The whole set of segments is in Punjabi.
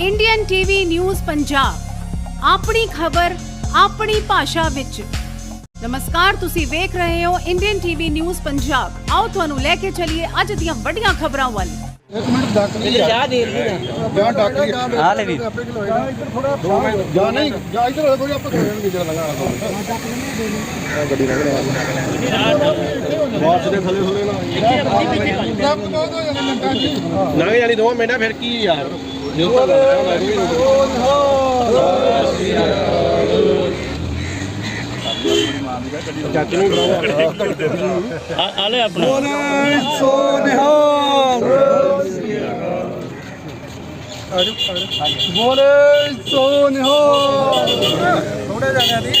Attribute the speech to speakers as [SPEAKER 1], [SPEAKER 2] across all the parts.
[SPEAKER 1] ਇੰਡੀਅਨ ਟੀਵੀ ਨਿਊਜ਼ ਪੰਜਾਬ ਆਪਣੀ ਖਬਰ ਆਪਣੀ ਭਾਸ਼ਾ ਵਿੱਚ। ਨਮਸਕਾਰ ਤੁਸੀਂ ਵੇਖ ਰਹੇ ਹੋ ਇੰਡੀਅਨ ਟੀਵੀ ਨਿਊਜ਼ ਪੰਜਾਬ ਆਓ ਤੁਹਾਨੂੰ ਲੈ ਕੇ ਚੱਲੀਏ ਅੱਜ ਦੀਆਂ ਵੱਡੀਆਂ ਖਬਰਾਂ ਵੱਲ।
[SPEAKER 2] ਇੱਕ ਮਿੰਟ ਡੱਕ ਲਈ
[SPEAKER 3] ਚਾਹ ਦੇ ਰਹੀ
[SPEAKER 2] ਜਾਂ ਡੱਕ ਲਈ
[SPEAKER 3] ਆ ਲੈ ਵੀ।
[SPEAKER 2] ਦੋ ਜਾਂ ਨਹੀਂ ਜਾਂ ਇੱਧਰ ਹੋ ਕੋਈ ਆਪਾਂ ਕੋਈ ਨਹੀਂ ਜਰਾ ਲੰਘਾ ਆ ਗੱਡੀ ਰਿਹਾ ਬਾਸ? ਦੇ ਥੱਲੇ ਥੱਲੇ ਨਾ ਜੀ।
[SPEAKER 4] ਲੰਘ ਜਾਣੀ ਦੋਵਾਂ ਮਿੰਟਾਂ ਫਿਰ ਕੀ ਯਾਰ? ਚਾਚੇ ਨੂੰ ਬੁਲਾਓ
[SPEAKER 3] ਆ ਲੈ ਆਪਣਾ।
[SPEAKER 2] ਸੋ ਨਿਹਾਲ। ਬੋਲੇ ਸੋ ਨਿਹਾਲ। ਥੋੜੇ ਜਾਣਿਆਂ ਦੀ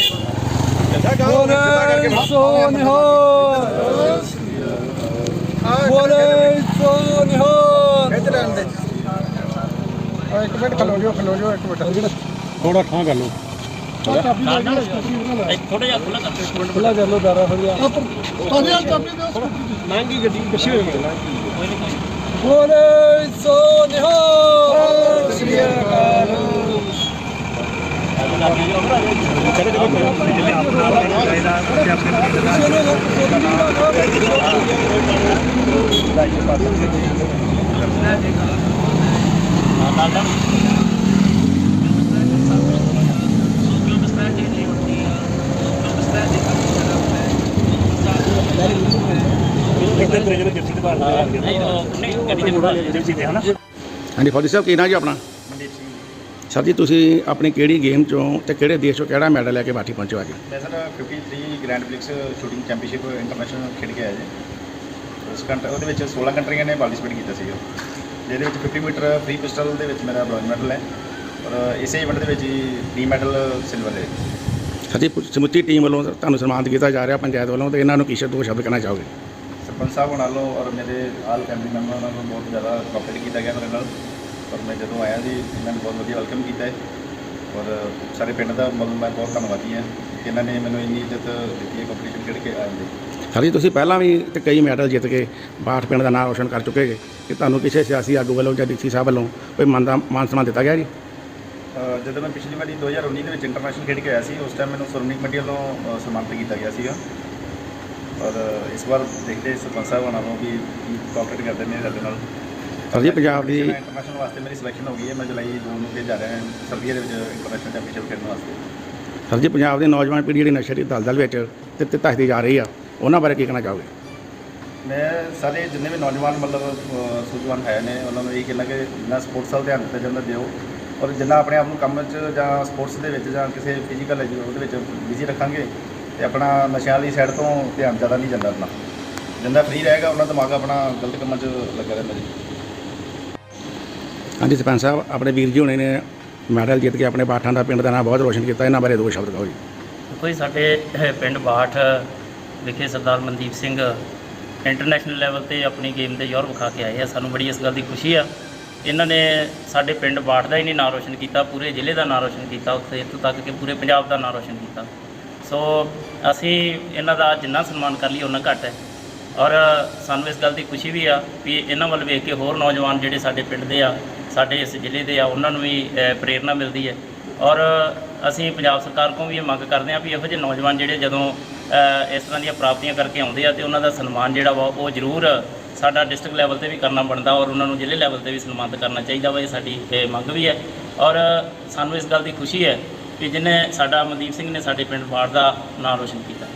[SPEAKER 2] ਬੋਲੇ ਸੋ ਨਿਹਾਲ ਬੋਲੇ ਸੋ ਨਿਹਾਲ ਇੱਧਰ ਆਂਦੇ ਇੱਕ ਮਿੰਟ ਖਲੋ ਜਾਓ ਖਲੋ ਜਾਓ ਇੱਕ ਮਿੰਟ।
[SPEAKER 4] ਥੋੜਾ ਠਾਂ ਕਰ ਲਓ।
[SPEAKER 3] ਥੋੜਾ ਜਿਹਾ ਖੁੱਲਾ ਕਰ
[SPEAKER 2] ਖੁੱਲਾ ਕਰ ਲਓ ਦਾਰਾ ਹੋ ਗਿਆ। ਉਹਦੇ ਨਾਲ ਚਾਬੀ ਦਿਓ।
[SPEAKER 4] ਲੰਘੀ ਗੱਡੀ ਪਿੱਛੇ ਹੋ ਗਈ
[SPEAKER 2] ਬੋਲੇ ਸੋ ਨਿਹਾਲ। ਸ੍ਰੀ ਅਕਾਲ।
[SPEAKER 3] ਨਹੀਂ ਉਹ ਨਹੀਂ ਗੱਡੀ ਦੇ ਮੁੰਡਾ
[SPEAKER 5] ਹਾਂਜੀ, ਫੌਜੀ ਸਾਹਿਬ, ਕੀ ਨਾਂ ਜੀ ਆਪਣਾ? ਸਰ ਜੀ, ਤੁਸੀਂ ਆਪਣੀ ਕਿਹੜੀ ਗੇਮ ਚੋਂ ਤੇ ਕਿਹੜੇ ਦੇਸ਼ ਚੋਂ ਕਿਹੜਾ ਮੈਡਲ ਲੈ ਕੇ ਬਾਠੀ ਪਹੁੰਚੋ ਅੱਜ?
[SPEAKER 6] ਮੈਂ sir 53 grand prix shooting championship international ਖੇਡ ਕੇ ਆਇਆ ਜੀ। ਉਸ ਕੰਟ ਉਹਦੇ ਵਿੱਚ 16 ਕੰਟਰੀਆਂ ਨੇ ਪਾਰਟਿਸਿਪੇਟ ਕੀਤਾ ਸੀਗਾ ਜਿਹਦੇ ਵਿੱਚ 50 ਮੀਟਰ ਫ੍ਰੀ ਪਿਸਟਲ ਦੇ ਵਿੱਚ ਮੇਰਾ ਬ੍ਰੌਂਜ ਮੈਡਲ ਹੈ ਔਰ ਇਸੇ ਇਵੈਂਟ ਦੇ ਵਿੱਚ ਹੀ ਟੀ ਮੈਡਲ ਸਿਲਵਰ ਹੈ
[SPEAKER 5] ਜੀ ਪੁ- ਸਮੁੱਚੀ ਟੀਮ ਵੱਲੋਂ ਤੁਹਾਨੂੰ ਸਨਮਾਨਿਤ ਕੀਤਾ ਜਾ ਰਿਹਾ ਪੰਚਾਇਤ ਵੱਲੋਂ ਤੇ ਇਹਨਾਂ ਨੂੰ ਕੀ ਸ਼ਬਦ ਦੋ ਸ਼ਬਦ ਕਹਿਣਾ ਚਾਹੋਗੇ?
[SPEAKER 6] ਸਰਪੰਚ ਸਾਹਿਬ ਹੋਣਾ ਲੋ ਔਰ ਮੇਰੇ ਆਲ ਫੈਮਿਲੀ ਮੈਂਬਰਾਂ ਨੂੰ ਬਹੁਤ ਜ਼ਿਆਦਾ ਕੋਆਪਰੇਟ ਕੀਤਾ ਗਿਆ ਮੇਰੇ ਨਾਲ। ਔਰ ਮੈਂ ਜਦੋਂ ਆਇਆ ਜੀ ਇਹਨਾਂ ਨੇ ਬਹੁਤ ਵਧੀਆ ਵੈਲਕਮ ਕੀਤਾ ਹੈ। ਔਰ ਸਾਰੇ ਪਿੰਡ ਦਾ ਮਤਲਬ ਮੈਂ ਬਹੁਤ ਧੰਨਵਾਦੀ ਹਾਂ ਕਿ ਇਹਨਾਂ ਨੇ ਮੈਨੂੰ ਇੰਨੀ ਇੱਜ਼ਤ ਦਿੱਤੀ ਹੈ ਕੰਪੀਟੀਸ਼ਨ ਖੇਡ ਕੇ ਆਉਣ ਦੀ।
[SPEAKER 5] ਸਰ ਜੀ ਤੁਸੀਂ ਪਹਿਲਾਂ ਵੀ ਤੇ ਕਈ ਮੈਡਲ ਜਿੱਤ ਕੇ ਬਾਠ ਪਿੰਡ ਦਾ ਨਾਮ ਰੋਸ਼ਨ ਕਰ ਚੁੱਕੇ ਜੇ। ਕਿ ਤੁਹਾਨੂੰ ਕਿਸੇ ਸਿਆਸੀ ਆਗੂ ਵੱਲੋਂ ਜਾਂ ਡੀਸੀ ਸਾਹਿਬ ਵੱਲੋਂ ਕੋਈ ਮਾਨ ਦਾ ਮਾਨ ਸਨਮਾਨ ਦਿੱਤਾ ਗਿਆ ਜੀ?
[SPEAKER 6] ਜਦੋਂ ਮੈਂ ਪਿਛਲੀ ਵਾਰੀ 2019 ਦੇ ਵਿੱਚ ਇੰਟਰਨੈਸ਼ਨਲ ਖੇਡ ਕੇ ਆਇਆ ਸੀ ਉਸ ਟਾਈਮ ਮੈਨੂੰ ਸ਼੍ਰੋਮਣੀ ਕਮੇਟੀ ਵੱਲੋਂ ਅ, ਸਨਮਾਨਿਤ ਕੀਤਾ ਗਿਆ ਸੀਗਾ। ਔਰ ਇਸ ਵਾਰ ਦੇਖਦੇ ਸਰਪੰਚ ਸਾਹਿਬ ਹੋਣਾ ਨੂੰ ਵੀ ਕੋਆਪਰੇਟ ਕਰਦੇ ਨੇ ਸਾਡੇ ਨਾਲ।
[SPEAKER 5] ਸਰ ਜੀ ਪੰਜਾਬ ਦੀ
[SPEAKER 6] ਇੰਟਰਨੈਸ਼ਨਲ ਵਾਸਤੇ ਮੇਰੀ ਸਿਲੈਕਸ਼ਨ ਹੋ ਗਈ ਹੈ ਮੈਂ ਜੁਲਾਈ ਜੂਨ ਨੂੰ ਕੇ ਜਾ ਰਿਹਾ ਹਾਂ ਸਰਦੀਆਂ ਦੇ ਵਿੱਚ ਇੰਟਰਨੈਸ਼ਨਲ ਚੈਂਪੀਅਨਸ਼ਿਪ ਖੇਡਣ ਵਾਸਤੇ।
[SPEAKER 5] ਸਰ ਜੀ ਪੰਜਾਬ ਦੀ ਨੌਜਵਾਨ ਪੀੜ੍ਹੀ ਜਿਹੜੀ ਨਸ਼ੇ ਦੀ ਦਲਦਲ ਵਿੱਚ ਤੇ ਤੇ ਧੱਸਦੀ ਜਾ ਰਹੀ ਆ। ਉਹਨਾਂ ਬਾਰੇ ਕੀ ਕਹਿਣਾ ਚਾਹੋਗੇ?
[SPEAKER 6] ਮੈਂ ਸਾਰੇ ਜਿੰਨੇ ਵੀ ਨੌਜਵਾਨ ਮਤਲਬ ਸੂਝਵਾਨ ਹੈ ਨੇ ਉਹਨਾਂ ਨੂੰ ਇਹ ਕਹਿਣਾ ਕਿ ਜਿੰਨਾ ਸਪੋਰਟਸ ਵੱਲ ਧਿਆਨ ਦਿੱਤਾ ਜਾਂਦਾ ਦਿਓ। ਔਰ ਜਿੰਨਾ ਆਪਣੇ ਆਪ ਨੂੰ ਕੰਮ 'ਚ ਜਾਂ ਸਪੋਰਟਸ ਦੇ ਵਿੱਚ ਜਾਂ ਕਿਸੇ ਫਿਜ਼ੀਕਲ ਉਹਦੇ ਵਿੱਚ ਬਿਜ਼ੀ ਰੱਖਾਂਗੇ ਤੇ ਆਪਣਾ ਨਸ਼ਿਆਂ ਵਾਲੀ ਸਾਈਡ ਤੋਂ ਧਿਆਨ ਜ਼ਿਆਦਾ ਨਹੀਂ ਜਾਂਦਾ ਆਪਣਾ। ਜਿੰਨਾ ਫ੍ਰੀ ਰਹੇਗਾ ਉਹਨਾਂ ਦਿਮਾਗ ਆਪਣਾ ਗਲਤ ਕੰਮਾਂ 'ਚ ਲੱਗਾ ਰਹਿੰਦਾ ਜੀ।
[SPEAKER 5] ਹਾਂਜੀ ਸਰਪੰਚ ਸਾਹਿਬ ਆਪਣੇ ਵੀਰ ਜੀ ਹੋਣੇ ਨੇ ਮੈਡਲ ਜਿੱਤ ਕੇ ਆਪਣੇ ਬਾਠਾਂ ਦਾ ਪਿੰਡ ਦਾ ਨਾਮ ਬਹੁਤ ਰੋਸ਼ਨ ਕੀਤਾ। ਇਹਨਾਂ ਬਾਰੇ ਦੋ ਸ਼ਬਦ ਕਹੋ ਜੀ।
[SPEAKER 3] ਕੋਈ ਸਾਡੇ ਅਹ, ਪਿੰਡ ਬਾਠ ਵਿਖੇ ਸਰਦਾਰ ਮਨਦੀਪ ਸਿੰਘ ਇੰਟਰਨੈਸ਼ਨਲ ਲੈਵਲ ਤੇ ਆਪਣੀ ਗੇਮ ਦੇ ਜ਼ੋਰ ਵਿਖਾ ਕੇ ਆਏ ਆ। ਸਾਨੂੰ ਬੜੀ ਇਸ ਗੱਲ ਦੀ ਖੁਸ਼ੀ ਆ। ਇਹਨਾਂ ਨੇ ਸਾਡੇ ਪਿੰਡ ਬਾਠ ਦਾ ਹੀ ਨਹੀਂ ਨਾਂ ਰੋਸ਼ਨ ਕੀਤਾ ਪੂਰੇ ਜ਼ਿਲ੍ਹੇ ਦਾ ਨਾਂ ਰੋਸ਼ਨ ਕੀਤਾ ਉੱਥੇ ਇੱਥੋਂ ਤੱਕ ਕਿ ਪੂਰੇ ਪੰਜਾਬ ਦਾ ਨਾਂ ਰੋਸ਼ਨ ਕੀਤਾ। ਸੋ ਅਸੀਂ ਇਹਨਾਂ ਦਾ ਜਿੰਨਾ ਸਨਮਾਨ ਕਰ ਲਈ ਉਹਨਾਂ ਘੱਟ ਹੈ। ਔਰ ਸਾਨੂੰ ਇਸ ਗੱਲ ਦੀ ਖੁਸ਼ੀ ਵੀ ਆ ਵੀ ਇਹਨਾਂ ਵੱਲ ਵੇਖ ਕੇ ਹੋਰ ਨੌਜਵਾਨ ਜਿਹੜੇ ਸਾਡੇ ਪਿੰਡ ਦੇ ਆ ਸਾਡੇ ਇਸ ਜ਼ਿਲ੍ਹੇ ਦੇ ਆ ਉਹਨਾਂ ਨੂੰ ਵੀ ਅ, ਪ੍ਰੇਰਨਾ ਮਿਲਦੀ ਹੈ। ਔਰ ਅਸੀਂ ਪੰਜਾਬ ਸਰਕਾਰ ਕੋਲ ਵੀ ਇਹ ਮੰਗ ਕਰਦੇ ਹਾਂ ਵੀ ਇਹੋ ਜਿਹੇ ਨੌਜਵਾਨ ਜਿਹੜੇ ਜਦੋਂ ਇਸ ਤਰ੍ਹਾਂ ਦੀਆਂ ਪ੍ਰਾਪਤੀਆਂ ਕਰਕੇ ਆਉਂਦੇ ਆ ਤੇ ਉਹਨਾਂ ਦਾ ਸਨਮਾਨ ਜਿਹੜਾ ਵਾ ਉਹ ਜ਼ਰੂਰ ਸਾਡਾ ਡਿਸਟ੍ਰਿਕਟ ਲੈਵਲ ਤੇ ਵੀ ਕਰਨਾ ਬਣਦਾ ਔਰ ਉਹਨਾਂ ਨੂੰ ਜ਼ਿਲ੍ਹੇ ਲੈਵਲ ਤੇ ਵੀ ਸਨਮਾਨਿਤ ਕਰਨਾ ਚਾਹੀਦਾ ਵਾ, ਇਹ ਸਾਡੀ ਮੰਗ ਵੀ ਹੈ। ਔਰ ਸਾਨੂੰ ਇਸ ਗੱਲ ਦੀ ਖੁਸ਼ੀ ਹੈ ਕਿ ਜਿਹਨੇ ਸਾਡਾ ਮਨਦੀਪ ਸਿੰਘ ਨੇ ਸਾਡੇ ਪਿੰਡ ਬਾੜ ਦਾ ਨਾਮ ਰੋਸ਼ਨ ਕੀਤਾ।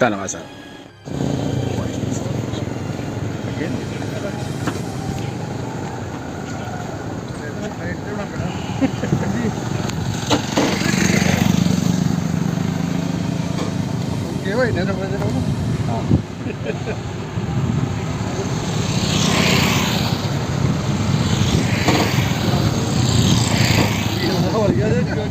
[SPEAKER 5] ਧੰਨਵਾਦ, ਸਰ।
[SPEAKER 2] ਕੀ ਹੋਈ ਨੇ ਰੋਜ਼ ਰੋਜ਼ ਹੋਰ ਗਿਆ ਜੇ ਕਦੇ ਹੋ ਜਾ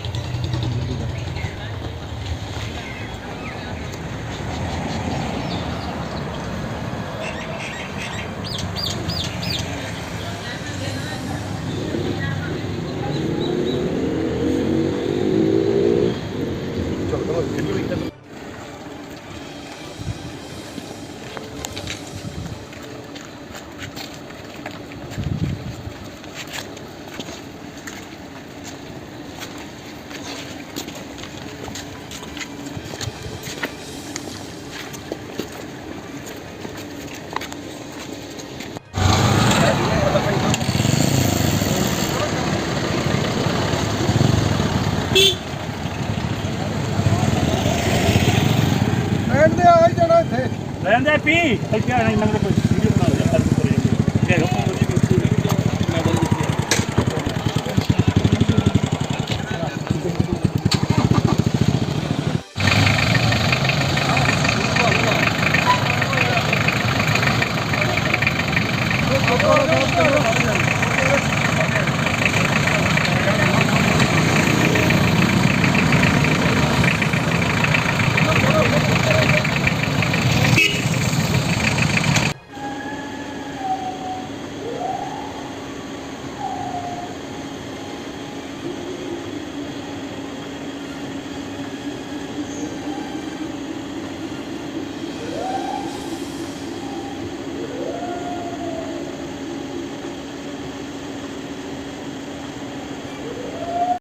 [SPEAKER 2] ਨਿਹਾਲ
[SPEAKER 7] ਨਾ
[SPEAKER 3] ਆਣਾ ਇਹਨਾਂ ਨੂੰ ਕੋਈ ਵੀਡੀਓ ਬਣਾ ਲਿਆ